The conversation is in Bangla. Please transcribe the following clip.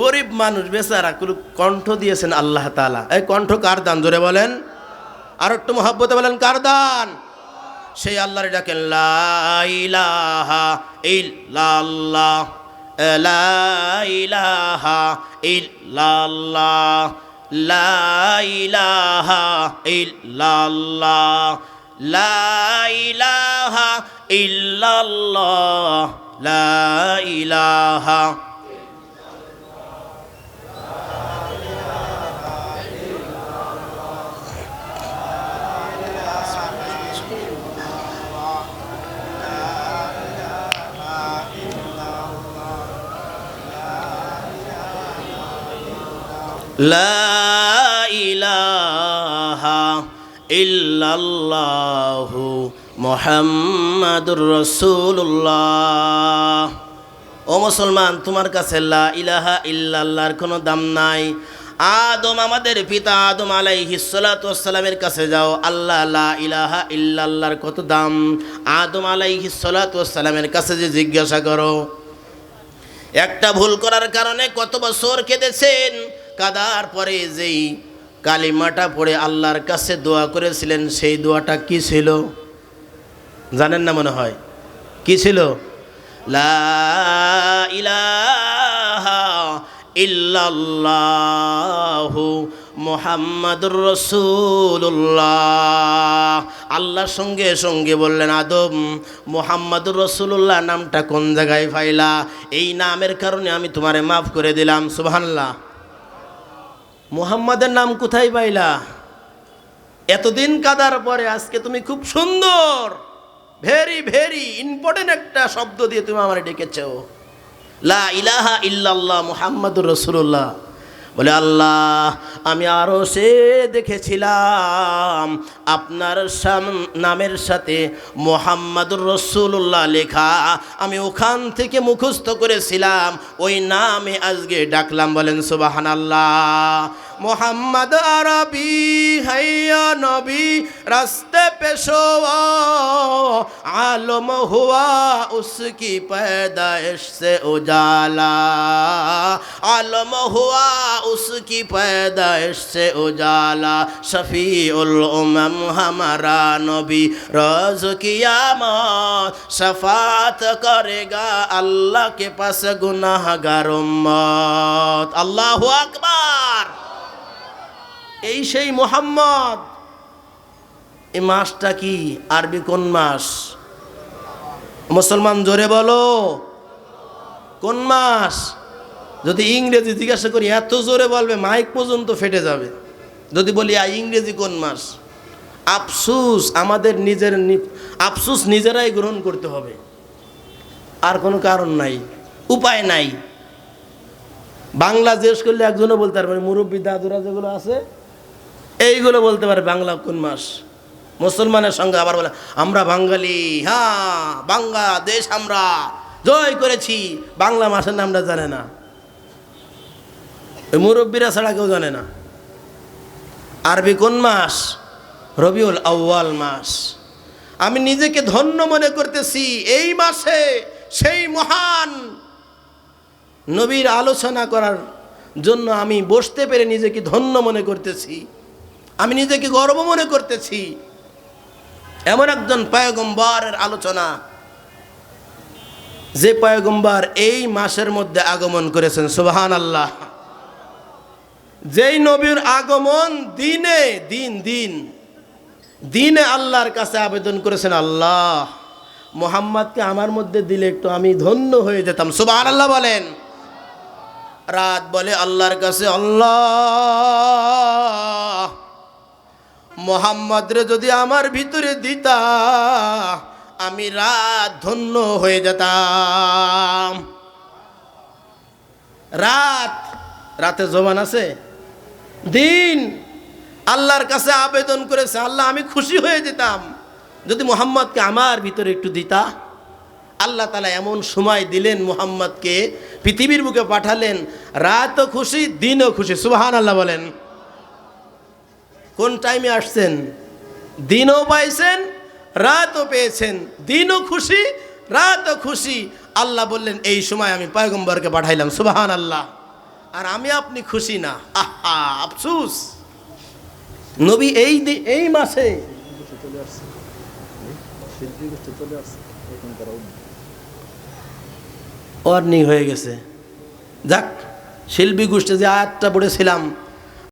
গরিব মানুষ বেচারা কণ্ঠ দিয়েছেন আল্লাহ তালা এই কণ্ঠ কার দান? জোরে বলেন। আর একটু মহাব্বতে বলেন, কার দান? সেই আল্লাহর ডাকেন, লা ইলাহা ইল্লাল্লাহ। لا إله إلا الله محمد رسول الله ও মুসলমান তোমার কাছে লা ইলাহা ইল্লাল্লাহর কোনো দাম নাই আদম আমাদের পিতা আদম আলাইহিসসালামের কাছে যাও আল্লাহ লা ইলাহা ইল্লাল্লাহর কত দাম আদম আলাইহিসসালামের কাছে যে জিজ্ঞাসা করো একটা ভুল করার কারণে কত বছর কেঁদেছেন কাদার পরে যেই কালিমাটা পড়ে আল্লাহর কাছে দোয়া করেছিলেন, সেই দোয়াটা কি ছিল? জানেন না মনে হয়? কি ছিল? লা ইলাহা ইল্লাল্লাহু মোহাম্মদুর রসুল্লাহ আল্লাহর সঙ্গে সঙ্গে বললেন, আদম, মোহাম্মদুর রসুল্লাহ নামটা কোন জায়গায় পাইলা এই নামের কারণে আমি তোমারে মাফ করে দিলাম, সুবহানাল্লাহ। মোহাম্মদের নাম কোথায় পাইলা? এতদিন কাদার পরে আজকে তুমি খুব সুন্দর ভেরি ভেরি ইম্পর্টেন্ট একটা শব্দ দিয়ে তুমি আমার ডেকেছো। লা ইলাহা ইল্লাল্লাহ মুহাম্মাদুর রসুল্লাহ বলে, আল্লাহ, আমি আরও সে দেখেছিলাম। আপনার নামের সাথে মোহাম্মদুর রসুল্লাহ লেখা আমি ওখান থেকে মুখস্থ করেছিলাম। ওই নামে আজকে ডাকলাম, বলেন সুবাহান আল্লাহ মোহাম্মদ আরবি হাইয়া নবী রাস্তে পেশোয়া आलम हुआ उसकी पैदाइश से उजाला आलम हुआ उसकी पैदाइश से उजाला शफी उलम हमारा नबी रोज कियामत शफात करेगा अल्लाह के पास गुनाहगार उम्मत अल्लाह আকবার এই সেই মোহাম্মদ। এই মাসটা কি? আরবি কোন মাস? মুসলমান জোরে বলো। কোন মাস? যদি ইংরেজি জিজ্ঞাসা করি, এত জোরে বলবে, মাইক পর্যন্ত ফেটে যাবে। যদি বলি, আ, ইংরেজি কোন মাস? আফসুস, আমাদের নিজের আফসুস নিজেরাই গ্রহণ করতে হবে। আর কোনো কারণ নাই, উপায় নাই। বাংলা জিজ্ঞেস করলে একজনও বলতে পারবে মুরব্বী দাদুরা যেগুলো আছে এইগুলো বলতে পারে বাংলা কোন মাস? মুসলমানের সঙ্গে আবার বলে, আমরা বাঙালি হ্যাঁ বাংলাদেশ আমরা, জয় করেছি। বাংলা মাসের নামটা জানে না। ওই মুরব্বীরা ছাড়া কেউ জানে না। আরবি কোন মাস? রবিউল আউয়াল মাস। আমি নিজেকে ধন্য মনে করতেছি, এই মাসে সেই মহান নবীর আলোচনা করার জন্য আমি বসতে পেরে নিজেকে ধন্য মনে করতেছি। আমি নিজেকে গর্ব মনে করতেছি। এমন একজন পয়গম্বরের আলোচনা যে পয়গম্বর এই মাসের মধ্যে আগমন করেছেন সুবাহান আল্লাহ যেই নবীর আগমন দিনে, দিন দিন, দিনে আল্লাহর কাছে আবেদন করেছেন, আল্লাহ, মোহাম্মদকে আমার মধ্যে দিলে একটু আমি ধন্য হয়ে যেতাম সুবাহান আল্লাহ বলেন। রাত বলে আল্লাহর কাছে, আল্লাহ মোহাম্মদ রে যদি আমার ভিতরে দিতা, আমি রাত ধন্য হয়ে যেতাম। রাত, রাতে জবান আছে? দিন, আল্লাহর কাছে আবেদন করেছে, আল্লাহ আমি খুশি হয়ে যেতাম। যদি মোহাম্মদকে আমার ভিতরে একটু দিতা, আল্লাহ তালা এমন সময় দিলেন মোহাম্মদকে, পৃথিবীর বুকে পাঠালেন, রাতও খুশি, দিনও খুশি। সুবাহান আল্লাহ বলেন। কোন টাইমে আসছেন? দিনও পাইছেন, রাতও পেয়েছেন। দিনও খুশি, রাতও খুশি। আল্লাহ বললেন, এই সময় আমি পয়গম্বরকে পাঠাইলাম সুবাহান আল্লাহ আর আমি আপনি খুশি না। আহা, আফসুস। নবী এই এই মাসে অর্নিং হয়ে গেছে। যাক, শিল্পী গোষ্ঠী যে আয়াতটা পড়েছিলাম